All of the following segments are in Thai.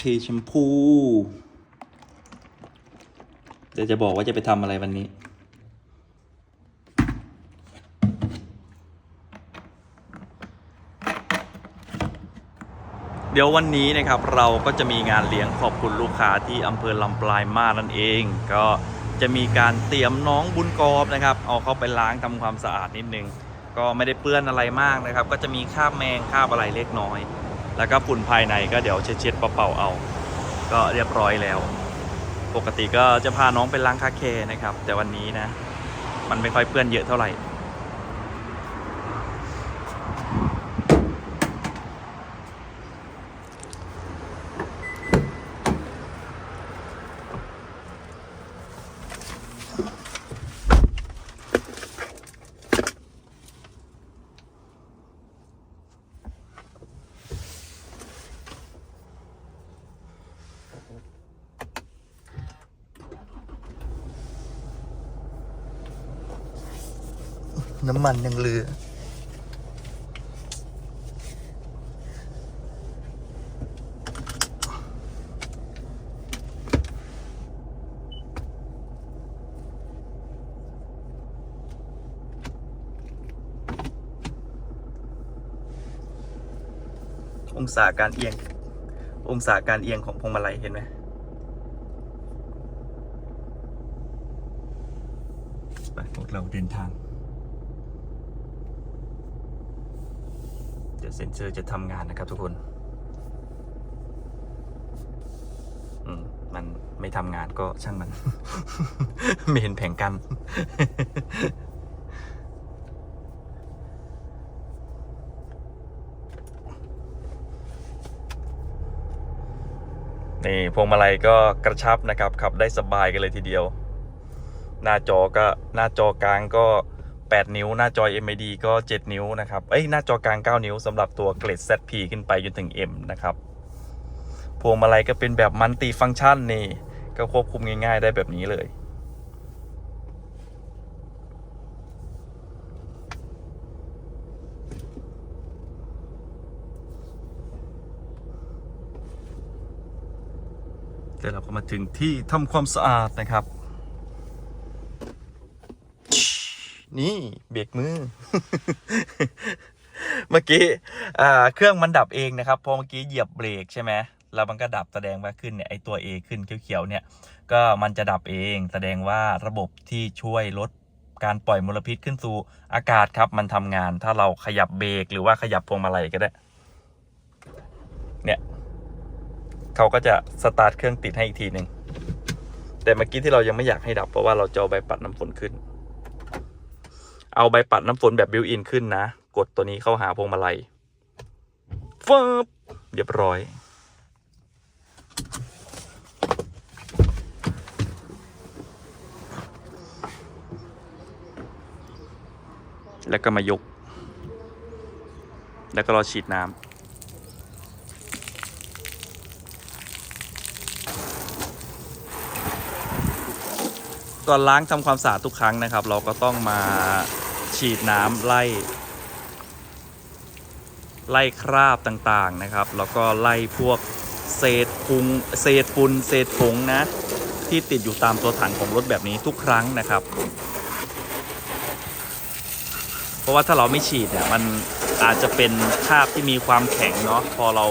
เทแชมพู เดี๋ยวจะบอกว่าจะไปทำอะไรวันนี้ เดี๋ยววันนี้นะครับเราก็จะมีงานเลี้ยงขอบคุณลูกค้าที่อำเภอลำปลายมานั่นเอง ก็จะมีการเตรียมน้องบุญกอบนะครับ เอาเข้าไปล้างทำความสะอาดนิดนึง ก็ไม่ได้เปื้อนอะไรมากนะครับ ก็จะมีคราบแมงคราบอะไรเล็กน้อย แล้วก็ฝุ่นภายในก็เดี๋ยวเช็ดๆเป่าๆเอา ก็เรียบร้อยแล้ว ปกติก็จะพาน้องไปล้างคาเคนะครับ แต่วันนี้นะ มันไม่ค่อยเปื้อนเยอะเท่าไหร่ น้ำมันยังเหลือ องศาการเอียง องศาการเอียงของพวงมาลัยเห็นไหมไปพวกเราเดินทาง เซ็นเซอร์จะทำงานนะครับทุกคนมมันไม่ทำงานก็ช่างมัน ไม่เห็นแผงกัน นี่พวงมาลัยก็กระชับนะครับ ขับได้สบายกันเลยทีเดียว หน้าจอก็หน้าจอกลางก็ 8 นิ้ว หน้าจอ MID ก็ 7 นิ้วนะครับเอ้ยหน้าจอกลาง 9 นิ้วสำหรับตัวเกรด ZP ขึ้นไปจนถึง M นะครับพวงมาลัยก็เป็นแบบมันติฟังก์ชันนี่ ก็ควบคุมง่ายๆได้แบบนี้เลยเดี๋ยวเราก็มาถึงที่ทำความสะอาดนะครับ นี่เบรกมือ เมื่อกี้เครื่องมันดับเองนะครับ พอเมื่อกี้เหยียบเบรกใช่ไหมแล้วมันก็ดับแสดงว่าขึ้นเนี่ยไอตัว A ขึ้นเขียวๆเนี่ยก็มันจะดับเอง แสดงว่าระบบที่ช่วยลดการปล่อยมลพิษขึ้นสู่อากาศครับ มันทำงานถ้าเราขยับเบรกหรือว่าขยับพวงมาลัยก็ได้ เนี่ยเขาก็จะสตาร์ทเครื่องติดให้อีกทีหนึ่งแต่เมื่อกี้ที่เรายังไม่อยากให้ดับเพราะว่าเราจะเอาใบปัดน้ำฝนขึ้น เอาใบปัดน้ำฝนแบบบิวอินขึ้นนะ กดตัวนี้เข้าหาพวงมาลัยฟึบเรียบร้อย แล้วก็มายก แล้วก็รอฉีดน้ำก่อนล้างทำความสะอาดทุกครั้งนะครับ เราก็ต้องมา ฉีดน้ำไล่ ไล่คราบต่างๆนะครับ แล้วก็ไล่พวกเศษพุงเศษฝุ่นเศษผงนะ ที่ติดอยู่ตามตัวถังของรถแบบนี้ทุกครั้งนะครับ เพราะว่าถ้าเราไม่ฉีดเนี่ยมันอาจจะเป็นคราบที่มีความแข็งเนาะพอเรา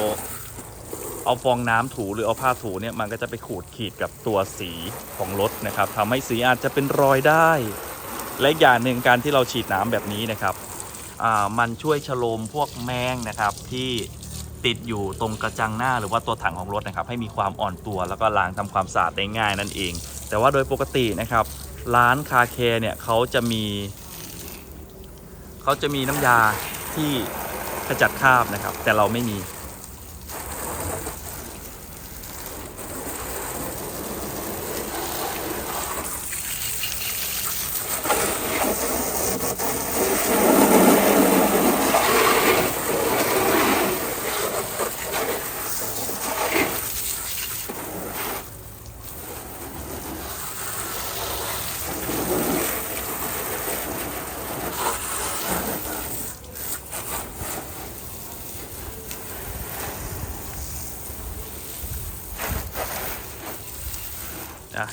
เอาฟองน้ำถูหรือเอาผ้าถูเนี่ยมันก็จะไปขูดขีดกับตัวสีของรถนะครับทำให้สีอาจจะเป็นรอยได้ และอีกอย่างหนึ่งการที่เราฉีดน้ำแบบนี้นะครับมันช่วยชโลมพวกแมงนะครับที่ติดอยู่ตรงกระจังหน้าหรือว่าตัวถังของรถนะครับ ให้มีความอ่อนตัวแล้วก็ล้างทำความสะอาดได้ง่ายนั่นเอง แต่ว่าโดยปกตินะครับ ร้านคาแคร์เนี่ยเขาจะมีเขาจะมีน้ำยาที่ขจัดคราบนะครับ แต่เราไม่มี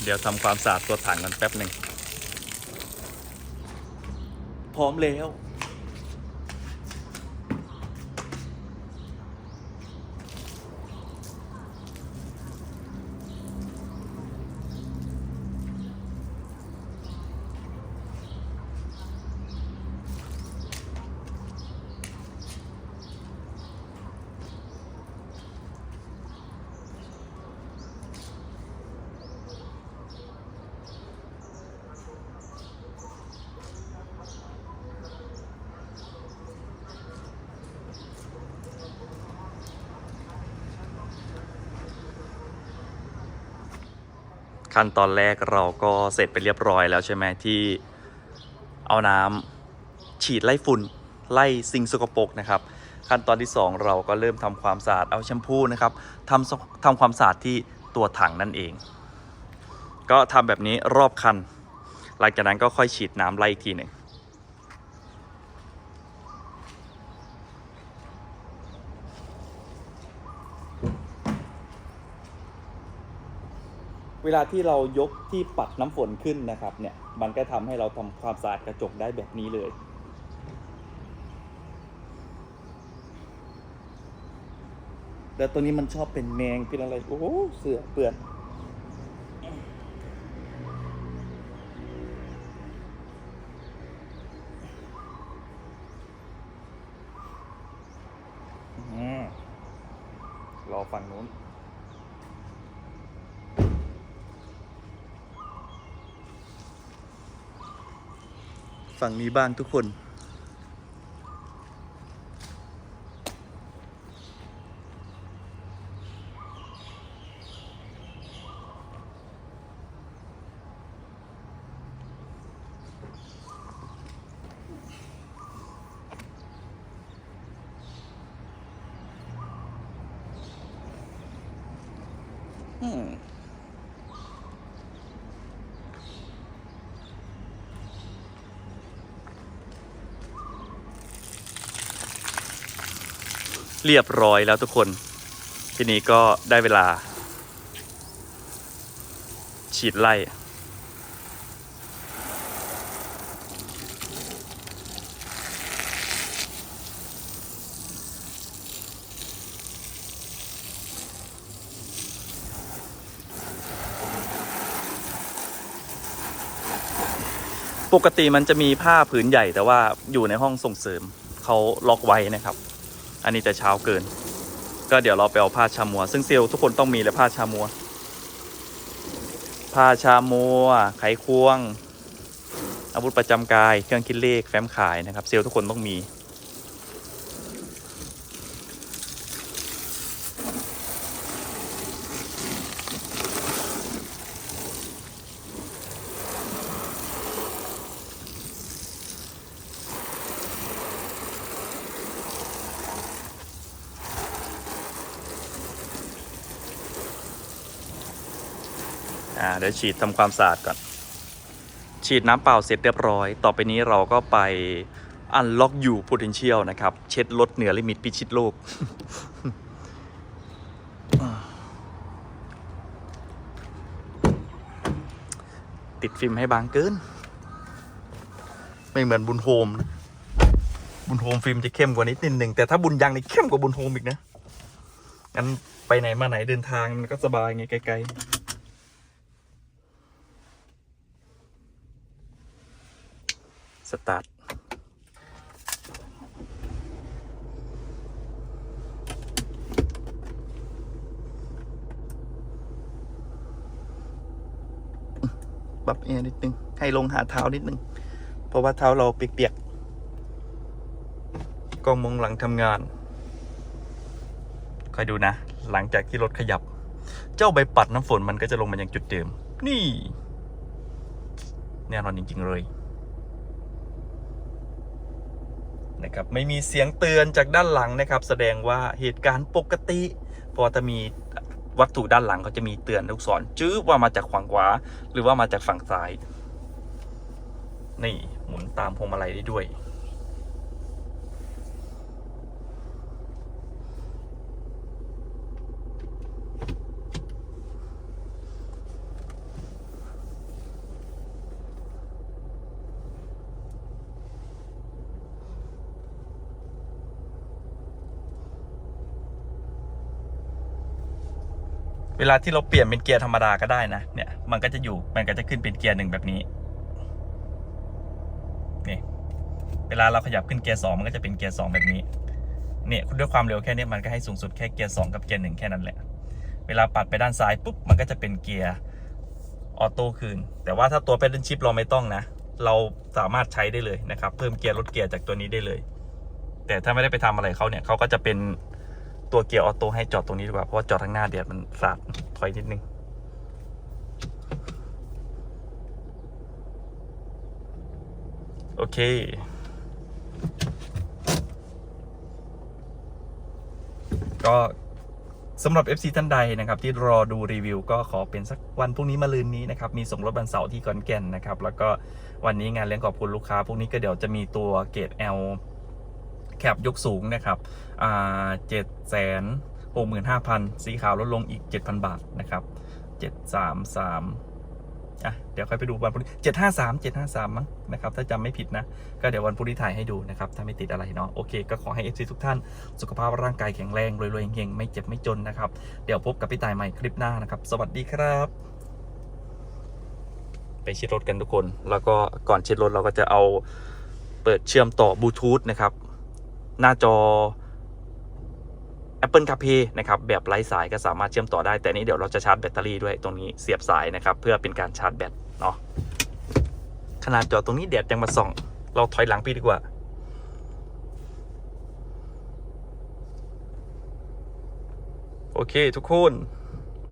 เดี๋ยวทำความสะอาดตัวถังกันแป๊บหนึ่งพร้อมแล้ว ขั้นตอนแรกเราก็เสร็จไปเรียบร้อยแล้วใช่ไหมที่เอาน้ำฉีดไล่ฝุ่นไล่สิ่งสกปรกนะครับ ขั้นตอนที่ 2 เราก็เริ่มทำความสะอาดเอาแชมพูนะครับทำทำความสะอาดที่ตัวถังนั่นเอง ก็ทำแบบนี้รอบคัน หลังจากนั้นก็ค่อยฉีดน้ำไล่อีกทีหนึ่ง เวลาที่เรายกที่ปัดน้ำฝนขึ้นนะครับเนี่ยมันก็ทำให้เราทำความสะอาดกระจกได้แบบนี้เลย แล้วตัวนี้มันชอบเป็นแมงเป็นอะไรโอ้เสือเปื่อนอืมรอฝั่งนู้น ฝั่งนี้บ้างทุกคน เรียบร้อยแล้วทุกคน ทีนี้ก็ได้เวลา ฉีดไล่ ปกติมันจะมีผ้าผืนใหญ่แต่ว่าอยู่ในห้องส่งเสริมเขาล็อกไว้นะครับ อันนี้จะเช้าเกิน ก็เดี๋ยวเราไปเอาผ้าชามัว ซึ่งเซลล์ทุกคนต้องมีเลยผ้าชามัว ผ้าชามัว ไขควง อาวุธประจำกาย เครื่องคิดเลขแฟ้มขายนะครับ เซลล์ทุกคนต้องมี อ่าเดี๋ยวฉีดทำความสะอาดก่อน ฉีดน้ำเปล่าเสร็จเรียบร้อย ต่อไปนี้เราก็ไป unlock you potential นะครับ เช็ดลดเหนือลิมิตพิชิตโลกติดฟิล์มให้บางเกิน ไม่เหมือนบุญโฮมนะบุญโฮมฟิล์มจะเข้มกว่านิดนิดหนึ่ง แต่ถ้าบุญยังนี่เข้มกว่าบุญโฮมอีกนะงั้นไปไหนมาไหนเดินทางมันก็สบายไงไกลๆ ตาร์ทปรับแอร์นิดนึง ให้ลงหาเท้านิดนึง เพราะว่าเท้าเราเปียกๆกล้องมองหลังทำงาน คอยดูนะ หลังจากที่รถขยับ เจ้าใบปัดน้ำฝนมันก็จะลงมาอยังจุดเดิม นี่ แน่นอนจริง ๆ เลย นะครับไม่มีเสียงเตือนจากด้านหลังนะครับ แสดงว่าเหตุการณ์ปกติพอจะมีวัตถุด้านหลังเขาจะมีเตือนลูกศรจื้อว่ามาจากฝั่งขวา หรือว่ามาจากฝั่งซ้าย นี่หมุนตามพวงมาลัยได้ด้วย เวลาที่เราเปลี่ยนเป็นเกียร์ธรรมดาก็ได้นะ เนี่ย มันก็จะอยู่ มันก็จะขึ้นเป็นเกียร์หนึ่งแบบนี้ นี่ เวลาเราขยับขึ้นเกียร์สองมันก็จะเป็นเกียร์สองแบบนี้ เนี่ยด้วยความเร็วแค่นี้มันก็ให้สูงสุดแค่เกียร์สองกับเกียร์หนึ่งแค่นั้นแหละ เวลาปัดไปด้านซ้ายปุ๊บ มันก็จะเป็นเกียร์ออโต้คืน แต่ว่าถ้าตัว pedal shift เราไม่ต้องนะ เราสามารถใช้ได้เลยนะครับ เพิ่มเกียร์ลดเกียร์จากตัวนี้ได้เลย แต่ถ้าไม่ได้ไปทำอะไรเขาเนี่ยเขาก็จะเป็น ตัวเกียร์ออโต้ให้จอดตรงนี้ดีกว่า เพราะว่าจอดข้างหน้าเดียดมันสาดถอยนิดนึง โอเค ก็สำหรับ FC ท่านใดนะครับ ที่รอดูรีวิวก็ขอเป็นสักวันพรุ่งนี้มาลืนนี้นะครับ มีส่งรถวันเสาร์ที่ขอนแก่นนะครับ แล้วก็วันนี้งานเลี้ยงขอบคุณลูกค้าพรุ่งนี้ก็เดี๋ยวจะมีตัวเกรด L แคปยกสูงนะครับเจ็ดแสนหกหมื่นห้าพันสีขาวลดลงอีกเจ็ดพันบาทนะครับเจ็ดสามสามอะเดี๋ยวค่อยไปดูวันพรุ่งนี้เจ็ดห้าสามเจ็ดห้าสามมั้งนะครับถ้าจำไม่ผิดนะ ก็เดี๋ยววันพรุ่งนี้ถ่ายให้ดูนะครับ ถ้าไม่ติดอะไรเนาะโอเค ก็ขอให้ FC ทุกท่าน สุขภาพร่างกายแข็งแรงรวยๆเฮงๆไม่เจ็บไม่จนนะครับ เดี๋ยวพบกับพี่ตายใหม่คลิปหน้านะครับ สวัสดีครับ ไปเช็ดรถกันทุกคน แล้วก็ก่อนเช็ดรถเราก็จะเอาเปิดเชื่อมต่อบลูทูธนะครับ หน้าจอ Apple CarPlay นะครับแบบไร้สายก็สามารถเชื่อมต่อได้ แต่นี้เดี๋ยวเราจะชาร์จแบตเตอรี่ด้วยตรงนี้เสียบสายนะครับ เพื่อเป็นการชาร์จแบตเนาะขนาดจอตรงนี้แดดยังมาส่อง เราถอยหลังพี่ดีกว่า โอเคทุกคน